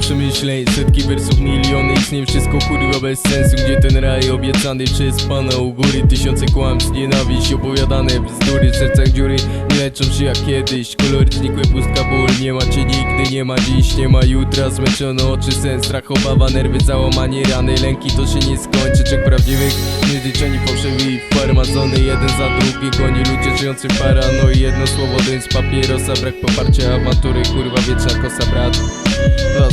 przemyśleń Setki wersów, miliony istnień Wszystko kurwa bez sensu. Gdzie ten raj obiecany przez Pana u góry? Tysiące kłamstw, nienawiść Opowiadane bzdury. W sercach dziury Nie leczą się jak kiedyś. Kolory znikłe, pustka ból. Nie macie nigdy, nie ma dziś, nie ma jutra. Zmęczone oczy, sen, strach, obawa Nerwy, załamanie, rany, lęki To się nie skończy, czek prawdziwych Niezliczeni fałszywi farmazony. Jeden za drugim goni ludzie żyjący w paranoi. Jedno słowo, dym z papierosa. Brak poparcia, awantury, kurwa wieczna kosa brat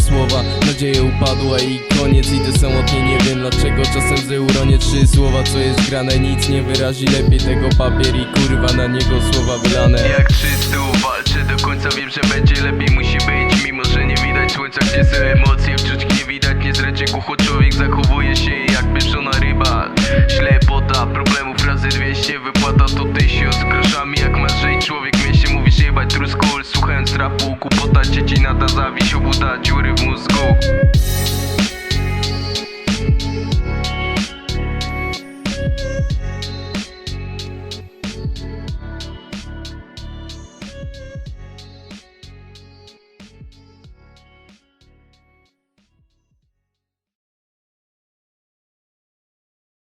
słowa, nadzieja upadła i koniec. Idę samotnie, nie wiem dlaczego. Czasem z uronię trzy słowa Co jest grane, nic nie wyrazi Lepiej tego papier i kurwa na niego słowa wylane Jak czysty walczę do końca Wiem, że będzie lepiej. Musi być Mimo, że nie widać słońca Gdzie są emocje, wczuczki nie widać Nie zrecie kucho człowiek zachowuje się jak pieprzona ryba. Ślepota, problemów razy 200 Wypłata to tysiąc. Groszami Jak masz żyć człowiek kupota Dzieci nada zawiś, obuda dziury w mózgu